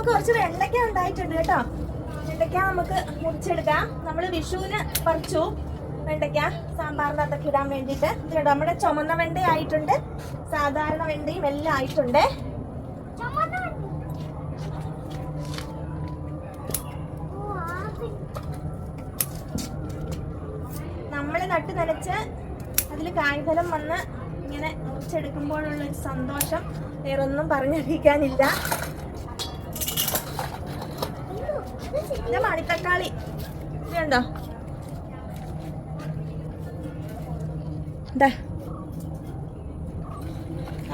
നമുക്ക് കുറച്ച് വെണ്ടയ്ക്ക ഉണ്ടായിട്ടുണ്ട് കേട്ടോ. വെണ്ടയ്ക്ക നമുക്ക് മുറിച്ചെടുക്കാം. നമ്മൾ വിഷുവിന് പറിച്ചു വെണ്ടയ്ക്ക. സാമ്പാറിനകത്തൊക്കെ ഇടാൻ വേണ്ടിയിട്ട്. കേട്ടോ നമ്മുടെ ചുമന്ന വെണ്ട ആയിട്ടുണ്ട്. സാധാരണ വെണ്ടയും എല്ലാം ആയിട്ടുണ്ട്. നമ്മൾ നട്ട് നനച്ച് അതിൽ കായ്ഫലം വന്ന് ഇങ്ങനെ മുറിച്ചെടുക്കുമ്പോഴുള്ള ഒരു സന്തോഷം. വേറൊന്നും പറഞ്ഞറിയിക്കാനില്ല. ഇത് മണിത്തക്കാളി ഇതുണ്ടോ ഇതാ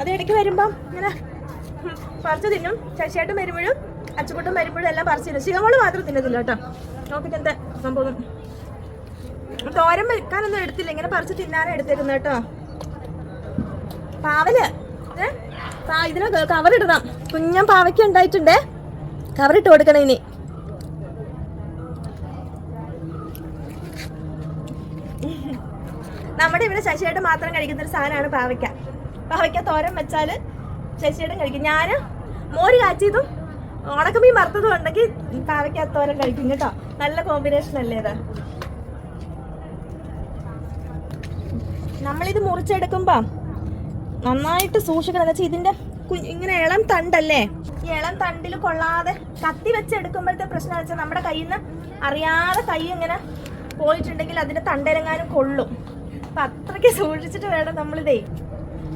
അത് ഇടയ്ക്ക് വരുമ്പം ഇങ്ങനെ പറിച്ച് തിന്നും. ശശിയായിട്ടും വരുമ്പോഴും അച്ചുപൊട്ടും വരുമ്പോഴും എല്ലാം പറിച്ച് തിന്നും. ശിവമോൾ മാത്രം തിന്നത്തില്ല കേട്ടോ. നോക്കിട്ട് എന്താ സംഭവം? തോരൻ വെക്കാനൊന്നും എടുത്തില്ല. ഇങ്ങനെ പറിച്ച് തിന്നാനും എടുത്തിരുന്നു കേട്ടോ. പാവൽ. ഇതിനെ കവറിടണം. കുഞ്ഞൻ പാവയ്ക്ക് ഉണ്ടായിട്ടുണ്ട്. കവറിട്ട് കൊടുക്കണം ഇനി. നമ്മുടെ ഇവിടെ ശശിയേട്ടൻ മാത്രം കഴിക്കുന്ന ഒരു സാധനമാണ് പാവയ്ക്ക. പാവയ്ക്ക തോരൻ വെച്ചാൽ ശശിയേട്ടൻ കഴിക്കും. ഞാൻ മോര് കാച്ചിയതും ഉണക്കമീൻ വറുത്തതും ഉണ്ടെങ്കിൽ പാവയ്ക്ക തോരൻ കഴിക്കും കേട്ടോ. നല്ല കോമ്പിനേഷൻ അല്ലേ ഇത്? നമ്മളിത് മുറിച്ചെടുക്കുമ്പോ നന്നായിട്ട് സൂക്ഷിക്കണം. എന്ന് വെച്ചാൽ ഇതിന്റെ കു- ഇങ്ങനെ ഇളം തണ്ടല്ലേ? ഈ ഇളം തണ്ടിൽ കൊള്ളാതെ കത്തി വെച്ചെടുക്കുമ്പോഴത്തെ പ്രശ്നം വെച്ചാൽ നമ്മുടെ കയ്യിൽ നിന്ന് അറിയാതെ കൈ ഇങ്ങനെ പോയിട്ടുണ്ടെങ്കിൽ അതിന് തണ്ടരങ്ങാനും കൊള്ളും. അപ്പൊ അത്രയ്ക്ക് സൂക്ഷിച്ചിട്ട് വേണം നമ്മളിതേ.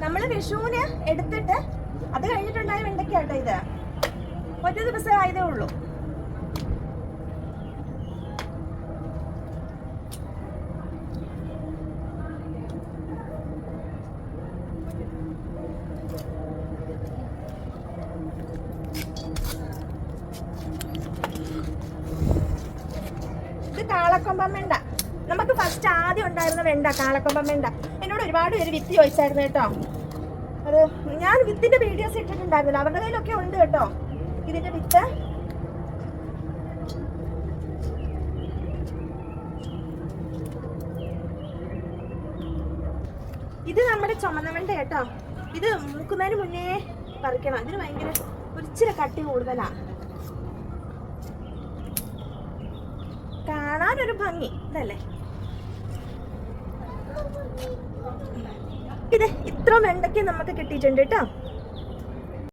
നമ്മൾ വിഷുവിന് എടുത്തിട്ട് അത് കഴിഞ്ഞിട്ടുണ്ടായ വെണ്ടയ്ക്കാട്ടോ ഇത്. ഒറ്റ ദിവസം ആയതേ ഉള്ളൂ. കാളക്കൊമ്പം വെണ്ട. നമുക്ക് ഫസ്റ്റ് ആദ്യം ഉണ്ടായിരുന്ന വെണ്ട കാളക്കൊമ്പം വെണ്ട. എന്നോട് ഒരുപാട് പേര് വിത്ത് ചോദിച്ചായിരുന്നു കേട്ടോ. അത് ഞാൻ വിത്തിന്റെ വീഡിയോസ് ഇട്ടിട്ടുണ്ടായിരുന്നില്ല. അവരുടെ കയ്യിലൊക്കെ ഉണ്ട് കേട്ടോ. ഇതിന്റെ വിത്ത്. ഇത് നമ്മുടെ ചുമന്ന വെണ്ട കേട്ടോ. ഇത് മുക്കുന്നതിന് മുന്നേ പറിക്കണം. ഇതിന് ഭയങ്കര ഒരിച്ചിരി കട്ടി കൂടുതലാ. കാണാനൊരു ഭംഗി. ഇതല്ലേ? ഇത് ഇത്ര വെണ്ടയ്ക്ക് നമുക്ക് കിട്ടിയിട്ടുണ്ട് കേട്ടോ.